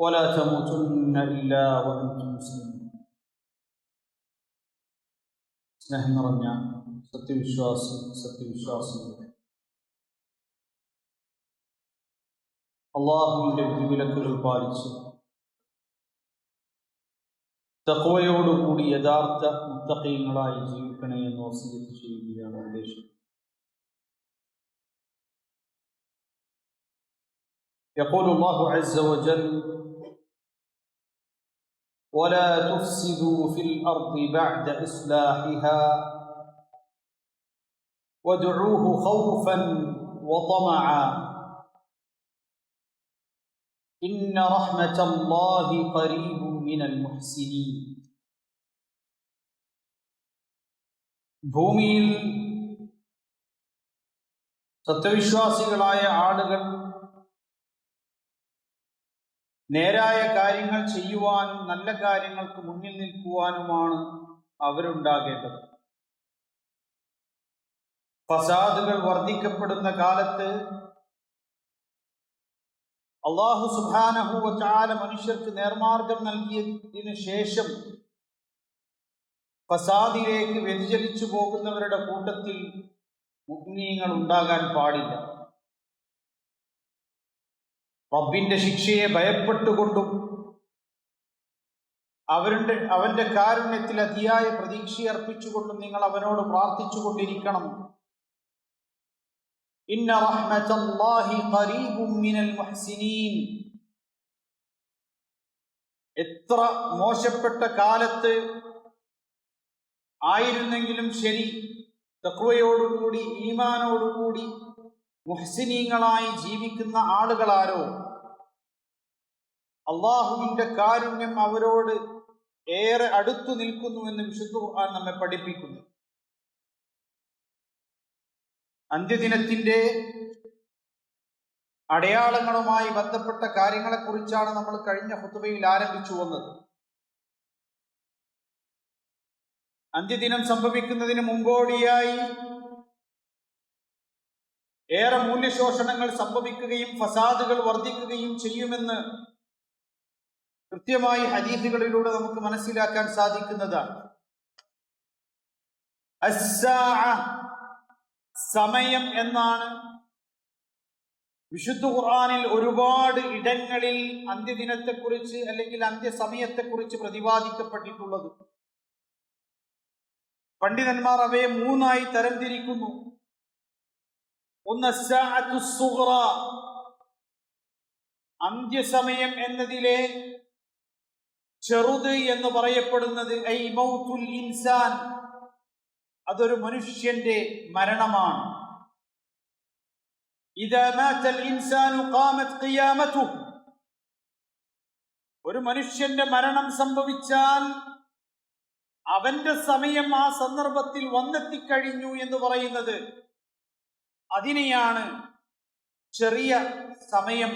ولا تموتن إلا وأنتم مسلمون സ്നേഹം നിറഞ്ഞ സത്യവിശ്വാസി സത്യവിശ്വാസികളെ അള്ളാഹുവിൻ്റെ വിധിവിലക്കുകൾ പാലിച്ച് തക്വയോടുകൂടി യഥാർത്ഥ മുത്തക്കയങ്ങളായി ജീവിക്കണേ എന്ന് വസീയത്ത് ചെയ്യുകയാണ് ഉദ്ദേശം يقول الله عز وجل ولا تفسدوا في الارض بعد اصلاحها وادعوه خوفا وطمعا ان رحمه الله قريب من المحسنين ഭൂമിയിൽ സത്യവിശ്വാസികളായ ആളുകൾ നേരായ കാര്യങ്ങൾ ചെയ്യുവാനും നല്ല കാര്യങ്ങൾക്ക് മുന്നിൽ നിൽക്കുവാനുമാണ് അവരുണ്ടാകേണ്ടത്. ഫസാദുകൾ വർദ്ധിക്കപ്പെടുന്ന കാലത്ത് അള്ളാഹു സുബാനഹുവ ചാല മനുഷ്യർക്ക് നേർമാർഗം നൽകിയതിനു ശേഷം ഫസാദിലേക്ക് വ്യതിചലിച്ചു പോകുന്നവരുടെ കൂട്ടത്തിൽ മുഗ്നീയങ്ങൾ ഉണ്ടാകാൻ പാടില്ല. റബ്ബിന്റെ ശിക്ഷയെ ഭയപ്പെട്ടുകൊണ്ടും അവരുടെ അവന്റെ കാരുണ്യത്തിൽ അതിയായ പ്രതീക്ഷയർപ്പിച്ചുകൊണ്ടും നിങ്ങൾ അവനോട് പ്രാർത്ഥിച്ചുകൊണ്ടിരിക്കണം. ഇന്ന റഹ്മത്തല്ലാഹി ഖരീബും മിനൽ മുഹ്സിനീൻ. എത്ര മോശപ്പെട്ട കാലത്ത് ആയിരുന്നെങ്കിലും ശരി തക്വയോടുകൂടി ഈമാനോടുകൂടി മുഹ്സിനീങ്ങളായി ജീവിക്കുന്ന ആളുകളാരോ? അള്ളാഹുവിന്റെ കാരുണ്യം അവരോട് ഏറെ അടുത്തു നിൽക്കുന്നു എന്ന് വിശുദ്ധ ഖുർആൻ നമ്മെ പഠിപ്പിക്കുന്നു. അന്ത്യദിനത്തിന്റെ അടയാളങ്ങളുമായി ബന്ധപ്പെട്ട കാര്യങ്ങളെക്കുറിച്ചാണ് നമ്മൾ കഴിഞ്ഞ ഹുത്തുബയിൽ ആരംഭിച്ചു വന്നത്. അന്ത്യദിനം സംഭവിക്കുന്നതിന് മുമ്പോടിയായി ഏറെ മൂല്യശോഷണങ്ങൾ സംഭവിക്കുകയും ഫസാദുകൾ വർദ്ധിക്കുകയും ചെയ്യുമെന്ന് കൃത്യമായി ഹദീഫുകളിലൂടെ നമുക്ക് മനസ്സിലാക്കാൻ സാധിക്കുന്നതാണ്. സമയം എന്നാണ്. വിശുദ്ധ ഖുർആാനിൽ ഒരുപാട് ഇടങ്ങളിൽ അന്ത്യദിനത്തെക്കുറിച്ച് അല്ലെങ്കിൽ അന്ത്യസമയത്തെക്കുറിച്ച് പ്രതിപാദിക്കപ്പെട്ടിട്ടുള്ളത്. പണ്ഡിതന്മാർ അവയെ മൂന്നായി തരംതിരിക്കുന്നു. ഒന്ന് അന്ത്യസമയം എന്നതിലെ ചെറുത് എന്ന് പറയപ്പെടുന്നത് ഇൻസാൻ. അതൊരു മനുഷ്യന്റെ മരണമാണ്. ഒരു മനുഷ്യന്റെ മരണം സംഭവിച്ചാൽ അവന്റെ സമയം ആ സന്ദർഭത്തിൽ വന്നെത്തിക്കഴിഞ്ഞു എന്ന് പറയുന്നത് അതിനെയാണ് ചെറിയ സമയം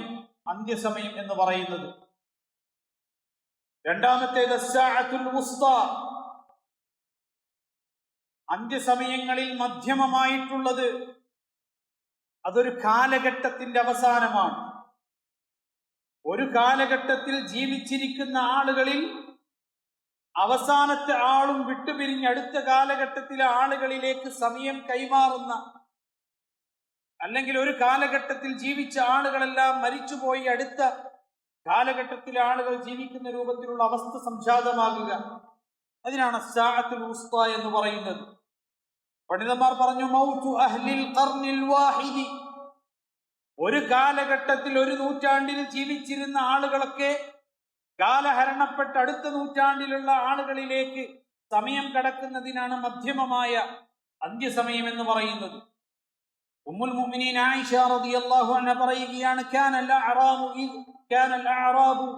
അന്ത്യസമയം എന്ന് പറയുന്നത്. രണ്ടാമത്തേത് അന്ത്യസമയങ്ങളിൽ മധ്യമമായിട്ടുള്ളത് അതൊരു കാലഘട്ടത്തിന്റെ അവസാനമാണ്. ഒരു കാലഘട്ടത്തിൽ ജീവിച്ചിരിക്കുന്ന ആളുകളിൽ അവസാനത്തെ ആളും വിട്ടുപിരിഞ്ഞ് അടുത്ത കാലഘട്ടത്തിലെ ആളുകളിലേക്ക് സമയം കൈമാറുന്ന അല്ലെങ്കിൽ ഒരു കാലഘട്ടത്തിൽ ജീവിച്ച ആളുകളെല്ലാം മരിച്ചുപോയി അടുത്ത കാലഘട്ടത്തിൽ ആളുകൾ ജീവിക്കുന്ന രൂപത്തിലുള്ള അവസ്ഥ സംജാതമാകുക. അതിനാണ് സാഅത്തുൽ ഉസ്ത എന്ന് പറയുന്നത്. പണ്ഡിതന്മാർ പറഞ്ഞു മൗത്തു അഹ്ലിൽ ഖർനിൽ വാഹിദി. ഒരു കാലഘട്ടത്തിൽ ഒരു നൂറ്റാണ്ടിൽ ജീവിച്ചിരുന്ന ആളുകളൊക്കെ കാലഹരണപ്പെട്ട് അടുത്ത നൂറ്റാണ്ടിലുള്ള ആളുകളിലേക്ക് സമയം കടക്കുന്നതിനാണ് മധ്യമമായ അന്ത്യസമയം എന്ന് പറയുന്നത്. ഉമ്മുൽ മുഅ്മിനീൻ ആയിഷ റളിയല്ലാഹു അൻഹ പറയുകയാണ് കാന അൽഅറാബു ഇദ് കാന അൽഅറാബു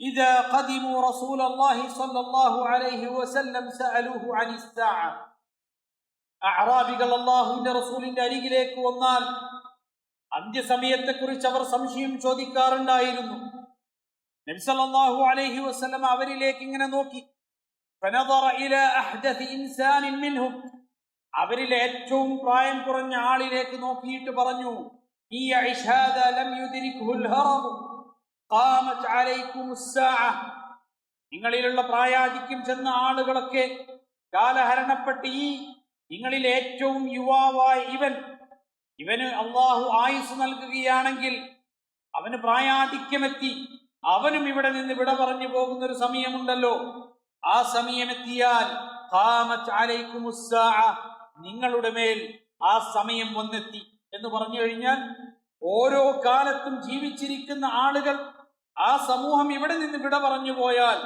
إذا قدموا رسول الله صلى الله عليه وسلم سألوه عن الساعة അഅറാബികൾ അള്ളാഹുവിന്റെ റസൂലിന്റെ അരികിലേക്ക് വന്നാൽ അന്ത്യസമയത്തെക്കുറിച്ച് അവർ സംശയം ചോദിക്കാറുണ്ടായിരുന്നു നബിസല്ലാഹു അലൈഹി വസ്ലം അവരിലേക്ക് ഇങ്ങനെ നോക്കി അവരിൽ ഏറ്റവും പ്രായം കുറഞ്ഞ ആളിലേക്ക് നോക്കിയിട്ട് പറഞ്ഞു ഈ നിങ്ങളിലുള്ള പ്രായാധിക്യം ചെന്ന ആളുകളൊക്കെ കാലഹരണപ്പെട്ട് ഈ നിങ്ങളിൽ ഏറ്റവും യുവാവായ ഇവൻ ഇവന് അള്ളാഹു ആയുസ് നൽകുകയാണെങ്കിൽ അവന് പ്രായാധിക്യമെത്തി അവനും ഇവിടെ നിന്ന് വിട പറഞ്ഞു പോകുന്ന ഒരു സമയമുണ്ടല്ലോ. ആ സമയമെത്തിയാൽ നിങ്ങളുടെ മേൽ ആ സമയം വന്നെത്തി എന്ന് പറഞ്ഞു കഴിഞ്ഞാൽ ഓരോ കാലത്തും ജീവിച്ചിരിക്കുന്ന ആളുകൾ ആ സമൂഹം ഇവിടെ നിന്ന് വിട പറഞ്ഞു പോയാൽ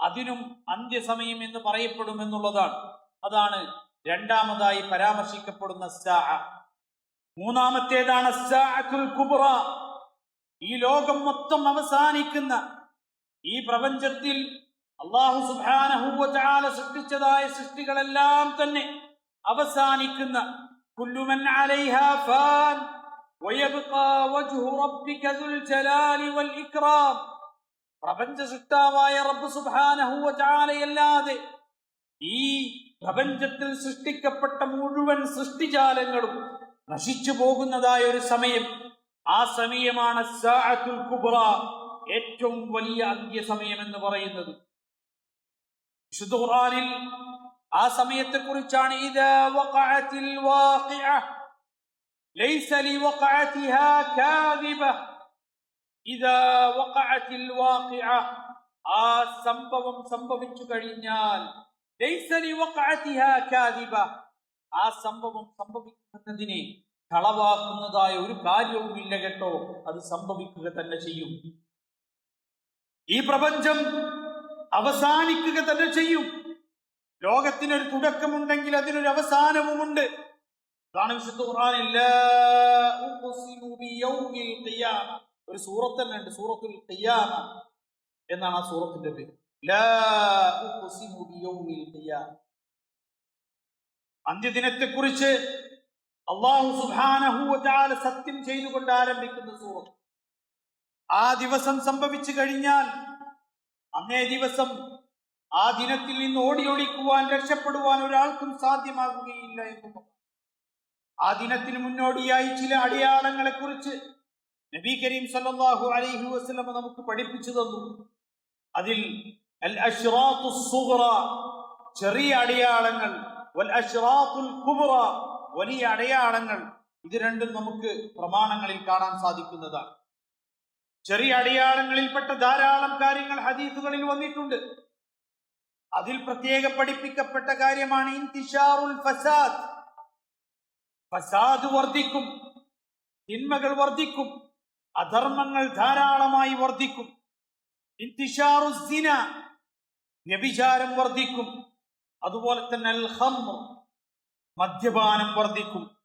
അതിനും അന്ത്യസമയം എന്ന് പറയപ്പെടുമെന്നുള്ളതാണ്. അതാണ് രണ്ടാമതായി പരാമർശിക്കപ്പെടുന്ന മൂന്നാമത്തേതാണ് കുബ്ര ഈ ലോകം മൊത്തം അവസാനിക്കുന്ന ഈ പ്രപഞ്ചത്തിൽ അള്ളാഹു തആല സൃഷ്ടിച്ചതായ സൃഷ്ടികളെല്ലാം തന്നെ അവസാനിക്കുന്ന കുല്ലുമൻ ഫാൻ وجه ربك റബ്ബ് സുബ്ഹാനഹു ഈ പ്രപഞ്ചത്തിൽ സൃഷ്ടിക്കപ്പെട്ട മുഴുവൻ സൃഷ്ടിജാലങ്ങളും നശിച്ചു പോകുന്നതായ ഒരു സമയം. ആ സമയമാണ് കുബ്ര ഏറ്റവും വലിയ അന്ത്യസമയം എന്ന് പറയുന്നത്. വിശുദ്ധ ഖുർആനിൽ ആ സമയത്തെ കുറിച്ചാണ് ആ സംഭവം സംഭവിച്ചു കഴിഞ്ഞാൽ ആ സംഭവം സംഭവിക്കുന്നതിനെ കളവാക്കുന്നതായ ഒരു കാര്യവുമില്ല കേട്ടോ. അത് സംഭവിക്കുക തന്നെ ചെയ്യും. ഈ പ്രപഞ്ചം അവസാനിക്കുക തന്നെ ചെയ്യും. ലോകത്തിനൊരു തുടക്കമുണ്ടെങ്കിൽ അതിനൊരു അവസാനവുമുണ്ട്. അതാണ് വിശുദ്ധ ഒരു സൂറത്ത് തന്നെ ഉണ്ട് സൂറത്തുൽ ഖിയാമ എന്നാണ് ആ സൂറത്തിന്റെ പേര്. അന്ത്യദിനത്തെക്കുറിച്ച് അള്ളാഹു തആല സത്യം ചെയ്തുകൊണ്ട് ആരംഭിക്കുന്ന സൂറത്ത്. ആ ദിവസം സംഭവിച്ചു കഴിഞ്ഞാൽ അന്നേ ദിവസം ആ ദിനത്തിൽ നിന്ന് ഓടിയൊളിക്കുവാൻ രക്ഷപ്പെടുവാൻ ഒരാൾക്കും സാധ്യമാകുകയില്ല എന്നും ആ ദിനത്തിന് മുന്നോടിയായി ചില അടയാളങ്ങളെ കുറിച്ച് നബി കരീം സല്ലാഹു അലൈഹി വസ്ലമ നമുക്ക് പഠിപ്പിച്ചു തന്നു. അതിൽ അൽ ചെറിയ അടയാളങ്ങൾ വൽ കുബ്ര വലിയ അടയാളങ്ങൾ. ഇത് രണ്ടും നമുക്ക് പ്രമാണങ്ങളിൽ കാണാൻ സാധിക്കുന്നതാണ്. ചെറിയ അടയാളങ്ങളിൽപ്പെട്ട ധാരാളം കാര്യങ്ങൾ ഹദീസുകളിൽ വന്നിട്ടുണ്ട്. അതിൽ പ്രത്യേക പഠിപ്പിക്കപ്പെട്ട കാര്യമാണ് ഇന്തിഷാറുൽ ഫസാദ്. ഫസാദ് വർദ്ധിക്കും തിന്മകൾ വർദ്ധിക്കും അധർമ്മങ്ങൾ ധാരാളമായി വർദ്ധിക്കും. ഇന്തിഷാറു സിന വ്യഭിചാരം വർദ്ധിക്കും അതുപോലെ തന്നെ അൽ ഹംർ മദ്യപാനം വർദ്ധിക്കും.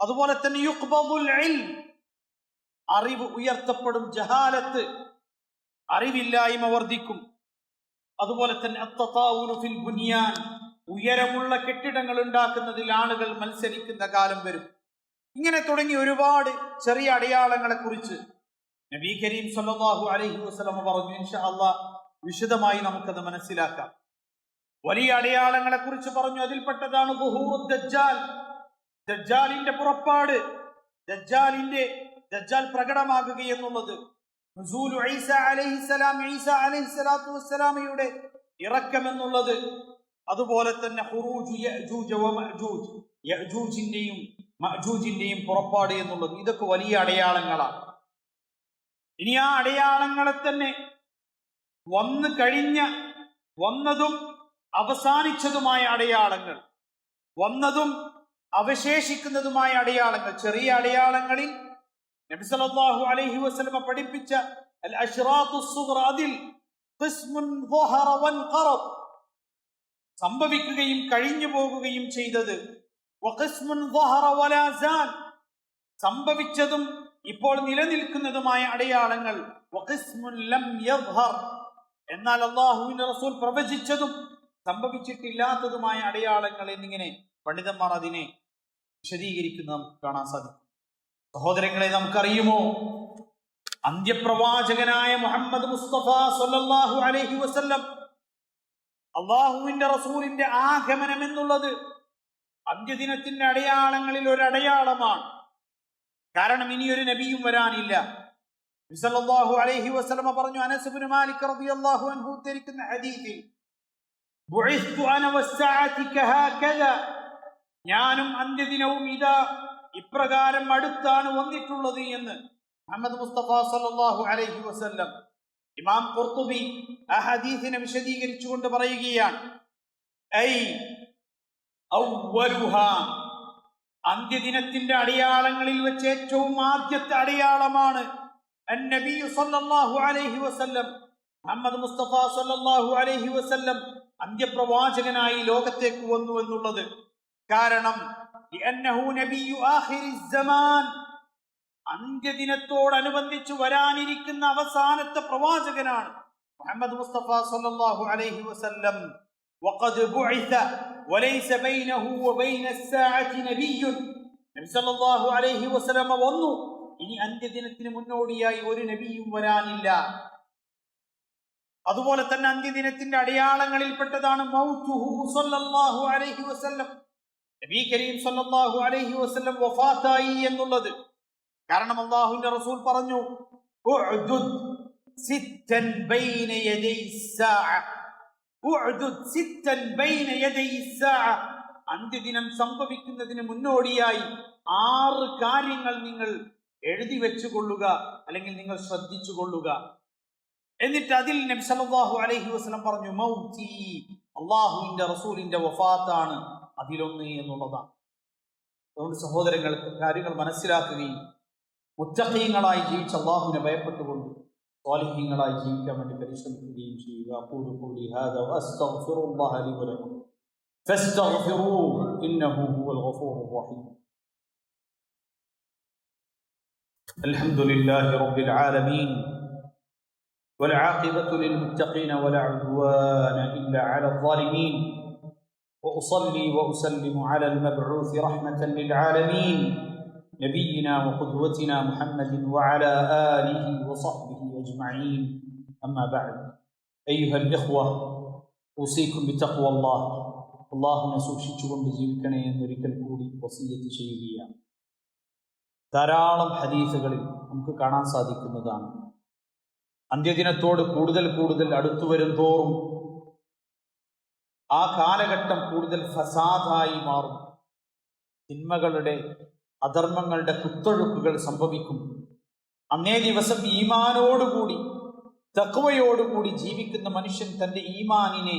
അതുപോലെ തന്നെ യുക്ബബുൽ അറിവ് ഉയർത്തപ്പെടും ജഹാലത്ത് അറിവില്ലായ്മ വർദ്ധിക്കും. അതുപോലെ തന്നെ ഫിൽ ബുനിയാൻ ഉയരമുള്ള കെട്ടിടങ്ങൾ ഉണ്ടാക്കുന്നതിൽ ആളുകൾ മത്സരിക്കുന്ന കാലം വരും. ഇങ്ങനെ തുടങ്ങി ഒരുപാട് ചെറിയ അടയാളങ്ങളെ കുറിച്ച് നബി കരീം സല്ലല്ലാഹു അലൈഹി വസല്ലമ പറഞ്ഞു. ഇൻഷാ അള്ളാഹ് വിശദമായി നമുക്കത് മനസ്സിലാക്കാം. വലിയ അടയാളങ്ങളെ കുറിച്ച് പറഞ്ഞു. അതിൽപ്പെട്ടതാണ് ദജ്ജാലിന്റെ പുറപ്പാട് ദജ്ജാലിന്റെ ദജ്ജാൽ പ്രകടമാകുക എന്നുള്ളത് നുസൂലു ഈസ അലൈഹിസ്സലാം ഈസ അലൈഹിസ്സലാത്തു വസ്സലാമയുടെ ഇറക്കം എന്നുള്ളത് അതുപോലെ തന്നെ ഹുറൂജു യഅജൂജ വമഅജൂജ് യഅജൂജിന്റെയും മഅജൂജിന്റെയും പുറപ്പാട് എന്നുള്ളത്. ഇതൊക്കെ വലിയ അടയാളങ്ങളാണ്. ഇനി ആ അടയാളങ്ങളെ തന്നെ വന്നു കഴിഞ്ഞ വന്നതും അവസാനിച്ചതുമായ അടയാളങ്ങൾ വന്നതും അവശേഷിക്കുന്നതുമായ അടയാളങ്ങൾ ചെറിയ അടയാളങ്ങളിൽ നബി സല്ലല്ലാഹു അലൈഹി വസല്ലമ പഠിപ്പിച്ച അൽ അഷ്റാഖു സുഗ്ര അതിൽ ഖിസ്മുൻ ظهر وانقرض സംഭവിക്കുകയും കഴിഞ്ഞു പോകുകയും ചെയ്തത്. വഖിസ്മുൻ ظهر ولا സംഭവിച്ചതും ഇപ്പോൾ നിലനിൽക്കുന്നതുമായ അടയാളങ്ങൾ. വഖിസ്മുൻ ലം യظهر എന്നാൽ അള്ളാഹുവിന്റെ റസൂൽ പ്രവചിച്ചതും സംഭവിച്ചിട്ടില്ലാത്തതുമായ അടയാളങ്ങൾ എന്നിങ്ങനെ പണ്ഡിതന്മാർ അതിനെ വിശദീകരിക്കുന്നത് കാണാൻ സാധിക്കും. സഹോദരങ്ങളെ നമുക്കറിയുമോ? അന്ത്യപ്രവാചകനായ മുഹമ്മദ് മുസ്തഫ സല്ലല്ലാഹു അലൈഹി വസല്ലം അള്ളാഹുവിന്റെ റസൂലിന്റെ ആഗമനം എന്നുള്ളത് അന്ത്യദിനത്തിന്റെ അടയാളങ്ങളിൽ ഒരു അടയാളമാണ്. കാരണം ഇനിയൊരു നബിയും വരാനില്ല. സല്ലല്ലാഹു അലൈഹി വസല്ലമ പറഞ്ഞു അനസ് ഇബ്നു മാലിക് റളിയല്ലാഹു അൻഹു ഉദ്ധരിക്കുന്ന ഹദീസിൽ ബുഇസ്തു അന വസ്സഅതി കഹാകദ ഞാനും അന്ത്യദിനവും ഇതാ ഇപ്രകാരം അടുത്താണ് വന്നിട്ടുള്ളത് എന്ന് മുഹമ്മദ് മുസ്തഫ സല്ലാഹു അലൈഹി വസല്ലം ഇമാം കുർത്തുബി ആ ഹദീസിനെ വിശദീകരിച്ചുകൊണ്ട് പറയുകയാണ്. അന്ത്യദിനത്തിന്റെ അടയാളങ്ങളിൽ വെച്ച് ഏറ്റവും ആദ്യത്തെ അടയാളമാണ് സല്ലല്ലാഹു അലൈഹി വസല്ലം. മുഹമ്മദ് മുസ്തഫ സല്ലല്ലാഹു അലൈഹി വസല്ലം അന്ത്യപ്രവാചകനായി ലോകത്തേക്ക് വന്നു എന്നുള്ളത്. കാരണം لأنه نبي آخر الزمان അന്ത്യദിനത്തോടനുബന്ധിച്ച് വരാനിരിക്കുന്ന അവസാനത്തെ പ്രവാചകനാണ് മുഹമ്മദ് മുസ്തഫ സല്ലല്ലാഹു അലൈഹി വസല്ലം وقد بعث وليس بينه وبين الساعة نبي നബി സല്ലല്ലാഹു അലൈഹി വസല്ലം വന്നു ഇനി അന്ത്യദിനത്തിന് മുന്നോടിയായി ഒരു നബിയും വരാനില്ല അതുപോലെ തന്നെ അന്ത്യദിനത്തിന്റെ അടയാളങ്ങളിൽപ്പെട്ടതാണ് മൗതുഹു സല്ലല്ലാഹു അലൈഹി വസല്ലം നബി കരീം സല്ലല്ലാഹു അലൈഹി വസല്ലം വഫാത്തായി എന്നുള്ളത്. കാരണം അള്ളാഹുവിന്റെ റസൂൽ പറഞ്ഞു അന്ത്യദിനം സംഭവിക്കുന്നതിന് മുന്നോടിയായി ആറ് കാര്യങ്ങൾ നിങ്ങൾ എഴുതി വെച്ചുകൊള്ളുക അല്ലെങ്കിൽ നിങ്ങൾ ശ്രദ്ധിച്ചു കൊള്ളുക എന്നിട്ട് അതിൽ നബ്സലാഹു അലൈഹി വസ്ലം പറഞ്ഞു മൗത്തി അള്ളാഹുവിന്റെ റസൂലിന്റെ വഫാത്താണ്. അതിലൊന്ന് എന്നുള്ളതാണ് അതുകൊണ്ട് സഹോദരങ്ങൾക്ക് കാര്യങ്ങൾ മനസ്സിലാക്കുകയും മുത്തഖീങ്ങളായി ജീവിച്ച അള്ളാഹുവിനെ ഭയപ്പെട്ടുകൊണ്ട് സ്വാലിഹീങ്ങളായി ജീവിക്കാൻ വേണ്ടി പരിശ്രമിക്കുകയും ചെയ്യുക അഖൂലു ഖൗലി ഹാദാ വഅസ്തഗ്ഫിറുല്ലാഹ ലി വലക്കും فاستغفروه إنه هو الغفور الرحيم الحمد لله رب العالمين والعاقبة للمتقين ولا عدوان إلا على الظالمين وأصلي وأسلم على المبعوث رحمة للعالمين نبينا وقدوتنا محمد وعلى آله وصحبه أجمعين أما بعد أيها الإخوة أوصيكم بتقوى الله അള്ളാഹുനെ സൂക്ഷിച്ചുകൊണ്ട് ജീവിക്കണേ എന്നൊരിക്കൽ കൂടി വസീയത്ത് ചെയ്യുകയാണ് ധാരാളം ഹദീസുകളിൽ നമുക്ക് കാണാൻ സാധിക്കുന്നതാണ് അന്ത്യദിനത്തോട് കൂടുതൽ കൂടുതൽ അടുത്തു വരും തോറും ആ കാലഘട്ടം കൂടുതൽ ഫസാദായി മാറും. തിന്മകളുടെ അധർമ്മങ്ങളുടെ കുത്തൊഴുക്കുകൾ സംഭവിക്കും. അന്നേ ദിവസം ഈമാനോടുകൂടി തക്വയോടുകൂടി ജീവിക്കുന്ന മനുഷ്യൻ തന്റെ ഈമാനിനെ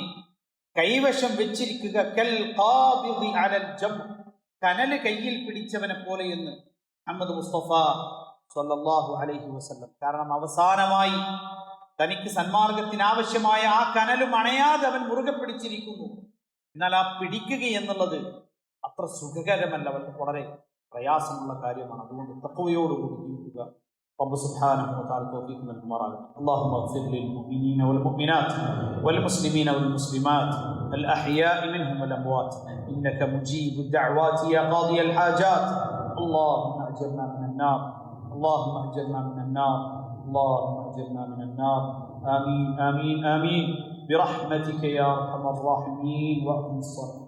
കൈവശം വെച്ചിരിക്കുക. കൽ അലൽ ജം കനൽ കയ്യിൽ പിടിച്ചവനെ പോലെ എന്ന് അഹമ്മദ് മുസ്തഫ സല്ലല്ലാഹു അലൈഹി വസല്ലം. കാരണം അവസാനമായി തനിക്ക് സന്മാർഗത്തിന് ആവശ്യമായ ആ കനലും അണയാതെ അവൻ മുറുകെ പിടിച്ചിരിക്കുന്നു എന്നാൽ ആ പിടിക്കുക എന്നുള്ളത് അത്ര സുഖകരമല്ല അവൻ വളരെ പ്രയാസമുള്ള കാര്യമാണ് അതുകൊണ്ട് തക്കവയോടുകൂടി ജീവിക്കുക رب سبحانه وتعالى توفيق من المراد اللهم اغفر للمؤمنين والمؤمنات والمسلمين والمسلمات الأحياء منهم والأموات إنك مجيب الدعوات يا قاضي الحاجات اللهم أجرنا من النار اللهم أجرنا من النار اللهم اجرنا من النار. آمين آمين آمين. برحمتك يا أرحم الراحمين. وأقم الصلاة.